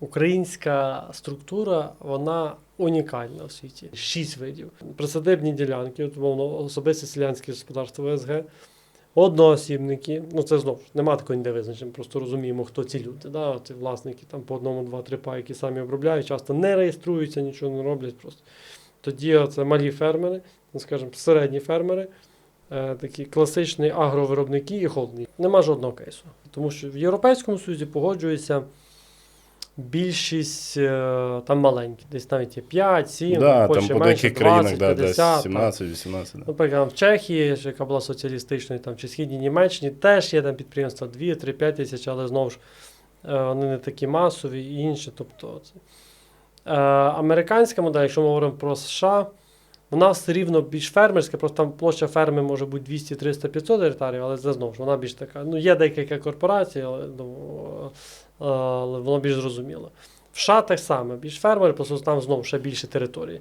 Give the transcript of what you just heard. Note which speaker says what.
Speaker 1: Українська структура, вона унікальна у світі. Шість видів. Присадибні ділянки, мовно, особисте селянське господарство ОСГ, одноосібники. Ну це знову ж нема такої ніде визначення, просто розуміємо, хто ці люди. Да? Ці власники там по одному, два, три па, які самі обробляють, часто не реєструються, нічого не роблять просто. Тоді це малі фермери, ну, скажімо, середні фермери, е, такі класичні агровиробники і холдинги. Нема жодного кейсу. Тому що в Європейському Союзі погоджується більшість е, там маленькі, десь навіть є 5, 7,
Speaker 2: Да,
Speaker 1: в
Speaker 2: там
Speaker 1: менше,
Speaker 2: деяких країнах
Speaker 1: 20,
Speaker 2: да,
Speaker 1: 50.
Speaker 2: да, 17-18. Да.
Speaker 1: Наприклад, в Чехії, яка була соціалістичною, там, чи східній Німеччині, теж є там підприємства 2, 3, 5 тисяч, але знову ж е, вони не такі масові і інші. Тобто, це. Е, американська модель, якщо ми говоримо про США, вона все рівно більш фермерська, просто там площа ферми може бути 200, 300, 500 гектарів, але це знову ж вона більш така. Ну, є декілька корпорацій, але, ну, але воно більш зрозуміло. В США так само, більш фермери, просто там знову ще більше території.